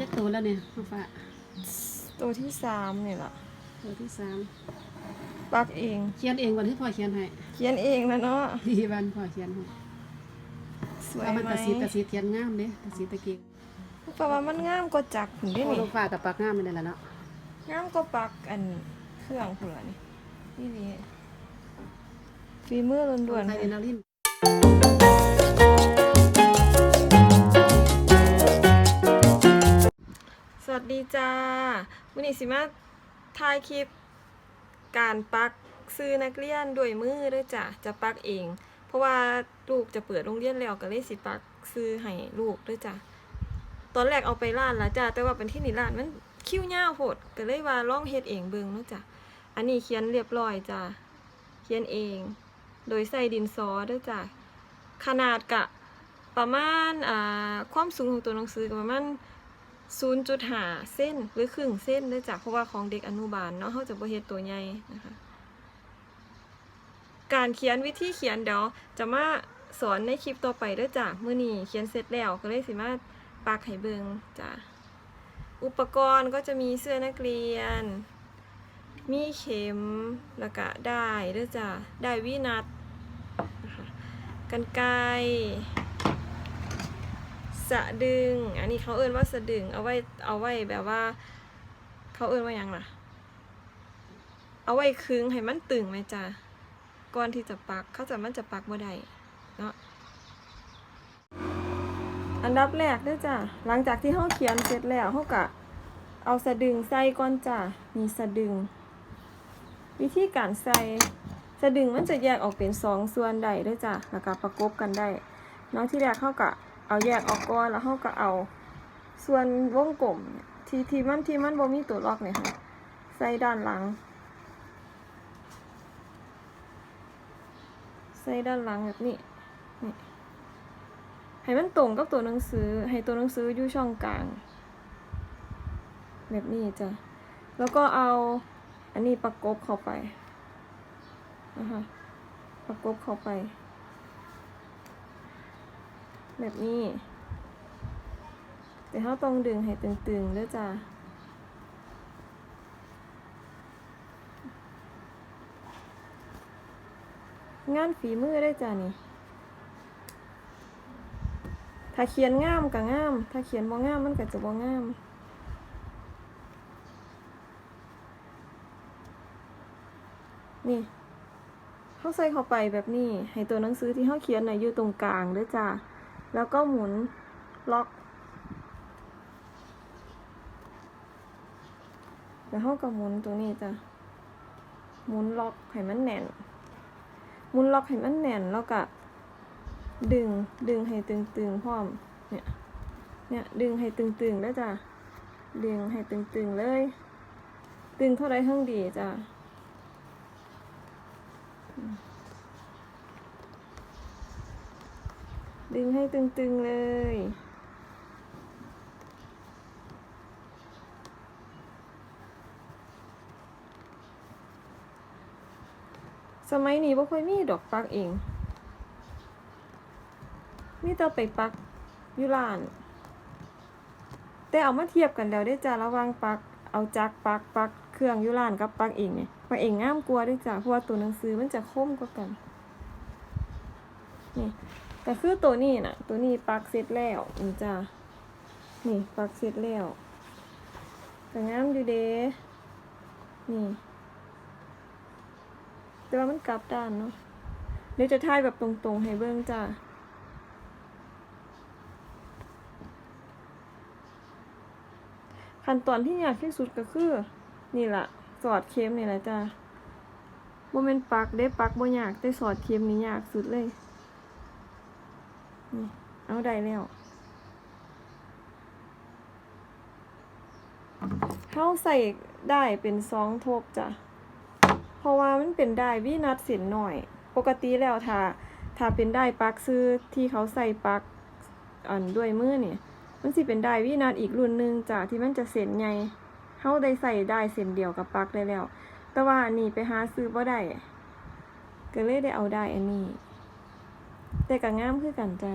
เรียกตัวแล้วเนี่ยน้องฟ้าตัวที่สามนี่ล่ะตัวที่สามปักเอง เขียนเองก่อนที่พ่อเขียนให้ เขียนเองแล้วเนาะที่บ้านพ่อเขียนให้สวยเอามันไหมตะสีตะสีเขียนงามเด้ตะสีตะเกียงเพราะว่ามันงามกว่าจักผุนได้โอ้นี่น้องฟ้ากับปากงามไม่ได้ละเนาะงามกว่าปักอันเครื่องผุนละนี่นี่นี่ฝีมือล้วนใครๆเรียนค่ะนาริน วัสดีจ้าวันนี้สิมาถ่ายคลิป การปักซื้อนักเรียนด้วยมือด้วยจ้ะจะปักเอง เพราะว่าลูกจะเปิดโรงเรียนแล้วก็เลยสิปักซื้อให้ลูกด้วยจ้ะตอนแรกเอาไปร้านล้วจ้ะแต่ว่าเป็นที่นี่ร้านมันคิ้วยาวโพดก็เลยว่าลองเฮ็ดเองเบิ่งเนาะจ้ะอันนี้เขียนเรียบร้อยจ้ะเขียนเอง โดยใส่ดินสอด้วยจ้ะขนาดกะประมาณอ่าความสูงของตัวหนังสือก็ประมาณ 0.5 เส้นหรือครึ่งเส้นเด้วยจ้ะเพราะว่าของเด็กอนุบาลเนาะเขาจะบ่เฮ็ดตัวใหญ่นะคะการเขียนวิธีเขียนเดี๋ยวจะมาสอนในคลิปต่อไปเด้วยจ้ะมื้อนี้เขียนเสร็จแล้วก็เลยสิมาปักให้เบิงจ้ะอุปกรณ์ก็จะมีเสื้อนักเรียน มีเข็มแล้วก็ได้เด้วยจ้ะได้วินัดนะคะกันไก สะดึง อันนี้เขาเอิ้นว่าสะดึง เอาไว้เอาไว้แบบว่า เขาเอิ้นว่ายังล่ะ เอาไว้คึงให้มันตึงไหมจ้ะก่อนที่จะปักเขาจะมันจะปักบ่ได้เนาะอันดับแรกเด้อจ้ะหลังจากที่เขาเขียนเสร็จแล้วเขาก็เอาสะดึงใส่ก่อนจ้ะมีสะดึง วิธีการใส่สะดึงมันจะแยกออกเป็นสองส่วนได้ด้อจ้ะแล้วก็ประกบกันได้เนาะที่แรกเขาก็ เอาแยกออกก่อนแล้วเขาก็เอา ส่วนวงกลมที่ที่มันที่มันบ่มีตัวล็อกเนี่ยค่ะใส่ด้านหลัง ใส่ด้านหลังแบบนี้นี่ให้มันตรงกับตัวหนังสือ ให้ตัวหนังสืออยู่ช่องกลาง แบบนี้จ้ะแล้วก็เอาอันนี้ประกบเข้าไปนะคะประกบเข้าไป แบบนี้แต่เขาต้องดึงให้ตึงๆด้วยจ้ะงานฝีมือได้จ้ะนี่ ถ้าเขียนงามก็งาม ถ้าเขียนบ่งามมันก็จะบ่งาม นี่เขาใส่เข้าไปแบบนี้ ให้ตัวหนังสือที่เขาเขียนน่ะอยู่ตรงกลางด้วยจ้ะ แล้วก็หมุนล็อก แล้วเขาก็หมุนตรงนี้จ้ะหมุนล็อกให้มันแน่นหมุนล็อกให้มันแน่นแล้วก็ดึงดึงให้ตึงๆพร้อมเนี่ยเนี่ยดึงให้ตึงๆแล้วจ้ะดึงให้ตึงๆเลย ตึงเท่าไรทั้งดีจ้ะ ดึงให้ตึงๆเลย สมัยนี้บ่ค่อยมีดอกปักเอง มีแต่ไปปักอยู่ร้าน แต่เอามาเทียบกันแล้วได้จ้าระว่างปัก เอาจักปักปักเครื่องอยู่ร้านกับปักเองเนี่ยปักเองงามกว่าได้จ้าเพราะว่าตัวหนังสือมันจะคมกว่ากัน นี่ แต่คือตัวนี้นะตัวนี้ปักเสร็จแล้วนี่จ้านี่ปักเสร็จแล้วแต่งามอยู่เด้นี่ แต่ว่ามันกลับด้านเนาะเดี๋ยวจะถ่ายแบบตรงๆให้เบิ่งจ้าขั้นตอนที่ยากที่สุดก็คือ นี่แหละสอดเข็มนี่แหละจ้าโมเมนต์ปักได้ปักบ่ยากแต่สอดเข็มนี่ยากสุดเลย นี่ เอาได้แล้วเขาใส่ได้เป็นสองทบจ้ะ เพราะว่ามันเป็นได้วินัดสินหน่อย ปกติแล้วถ้าถ้าเป็นได้ปักซื้อที่เขาใส่ปักอันด้วยมือเนี่ย มันสิเป็นได้วินัดอีกรุ่นหนึ่งจ้ะที่มันจะเส้นใหญ่เขาได้ใส่ได้เส้นเดียวกับปักได้แล้ว แต่ว่าอันนี้ไปหาซื้อบ่ได้ก็เลยได้เอาได้อันนี้ แต่ก็งามคือกันจ้ะ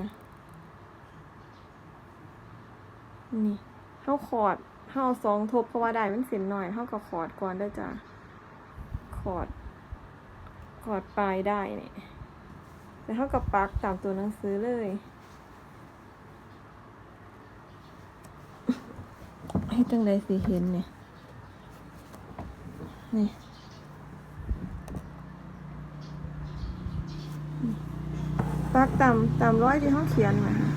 นี่เฮาขอดเฮาเอาสองทบเพราะว่าได้มันเส้นหน่อยเฮาก็ขอดก่อนเด้จ้ะขอดขอดปลายได้เนี่ยแล้วเฮาก็ปักตามตัวหนังสือเลย ให้จังไดสิเห็นเนี่ย นี่ ปักตามตามร้อยที่เขาเขียนมาค่ะ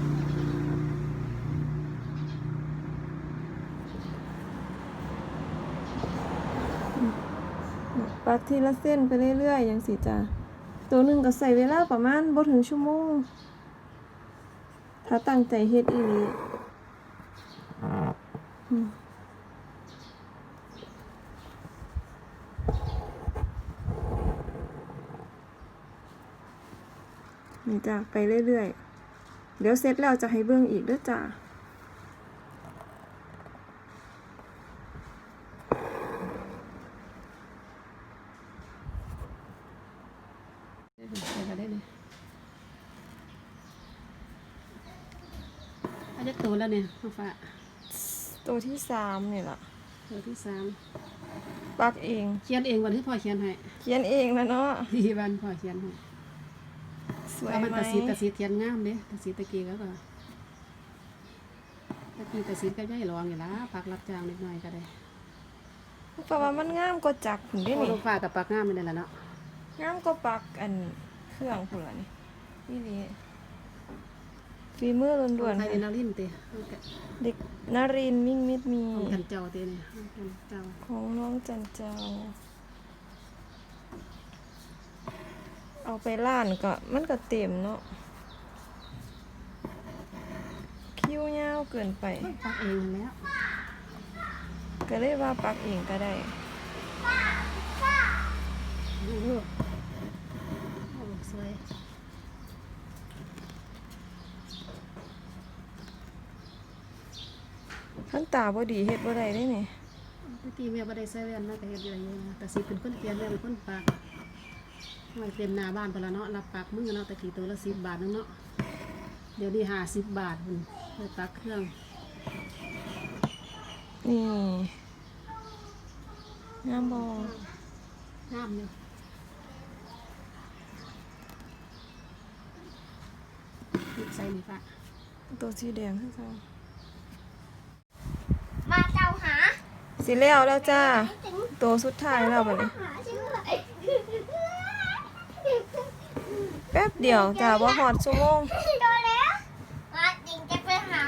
ปักทีละเส้นไปเรื่อยๆอย่างสิจ้ะตัวหนึ่งก็ใส่เวลาประมาณบ่ถึงชั่วโมง ถ้าตั้งใจเฮ็ดอีหลี นี่จ้ะไปเรื่อยๆ เดี๋ยวเสร็จแล้วจะให้เบิ่งอีกเด้อจ้ะได้เลยใส่ไปได้เลยอาจจะโตแล้วเนี่ยน้องฟ้าตัวที่สามนี่ล่ะตัวที่สามปักเอง เขียนเองวันที่พ่อเขียนให้ เขียนเองแล้วเนาะ ที่บ้านพ่อเขียนให้ สวยเอามันไหมตะสีตะสีเทียนงามเด้ตะสีตะกี้ก็ก็ตะกี้ตะสีก็ย่ายรองอยู่ละปักรับจ้างนิดหน่อยก็ได้เพราะว่ามันงามก็จักผุนได้โอ้นี่ลูกฟ้ากับปักงามไม่ได้ละเนาะงามก็ปักอันเครื่องผุนละนี่นี่นี่ฝีมือล้วนๆไทยค่ะนารินเตะเอาแกะเด็กนารินทร์มิ่งมิดมีเอากันเจ้าเตะเนี่ยเอากันเจ้า ของน้องจันเจ้า เอาไปล้านก็มันก็เต็มเนาะคิ้วยาวเกินไป ปักเองแล้วก็เลยว่าปักเองก็ได้โอ้โหโอ้สวยขั้นตาบ่ดีเฮ็ดบ่ได้ได้นี่ตะกี้แม่บ่ได้ใส่แว่นมาแต่เฮ็ดอยู่อย่างนี้นะแต่สิเป็นคนเขียนแม่เป็นคนปัก ไว้เต็มหน้าบ้านไปแล้วเนาะรับปักมือเนาะตะกี้ตัวละ10บาทนึงเนาะเดี๋ยวนี้50บาทพุ่นไปปักเครื่อง นี่งามบ่งามอยู่ติดใส่นี่ปะตัวสีแดงคือกันมาเจ้าหาสิแล้วแล้วจ้าถึงตัวสุดท้ายแล้วบัดนี้ หาชื่ออะไร แป๊บเดียวจ้าบ่ฮอดชั่วโมง โดนแล้วมาจริงจะไปหา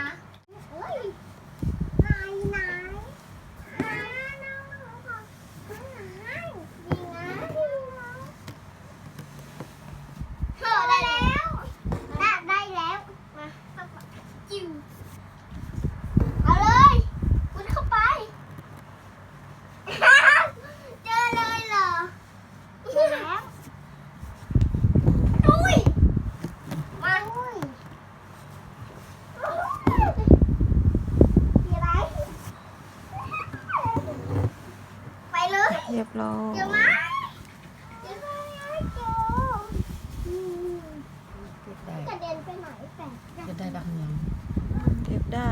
เฮ้ยไหนไหนหาน้องขอหาจริงนะเถอะได้แล้วได้ได้แล้วมาจิ้วเอาเลยมุดเข้าไป เจอเลยเหรอเจอแล้วอุ้ยมาอุ้ยมีอะไร ไปเลย เรียบร้อย เดี๋ยวมาเดี๋ยวมาโจอืม เก็บได้กระเด็นไปไหนแปลกจังเก็บได้บักเหนียงเก็บได้